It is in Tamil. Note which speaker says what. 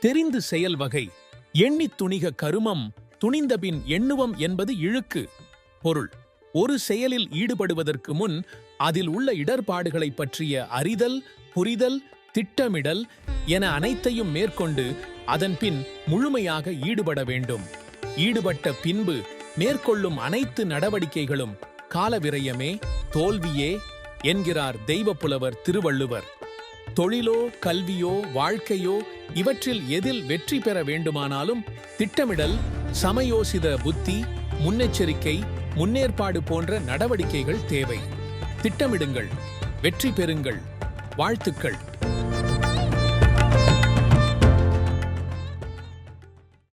Speaker 1: தெரிந்து செயல் வகை. எண்ணித் துணிக கருமம் துணிந்தபின் எண்ணுவம் என்பது இழுக்கு. பொருள். ஒரு செயலில் ஈடுபடுவதற்கு முன் அதில் உள்ள இடர்பாடுகளைப் பற்றிய அறிதல் புரிதல் திட்டமிடல் என அனைத்தையும் மேற்கொண்டு அதன்பின் முழுமையாக ஈடுபட வேண்டும். ஈடுபட்ட பின்பு மேற்கொள்ளும் அனைத்து நடவடிக்கைகளும் காலவிரயமே தோல்வியே என்கிறார் தெய்வப்புலவர் திருவள்ளுவர். தொழிலோ கல்வியோ வாழ்க்கையோ இவற்றில் எதில் வெற்றி பெற வேண்டுமானாலும் திட்டமிடல் சமயோசித புத்தி முன்னெச்சரிக்கை முன்னேற்பாடு போன்ற நடவடிக்கைகள் தேவை. திட்டமிடுங்கள் வெற்றி பெறுங்கள் வாழ்த்துக்கள்.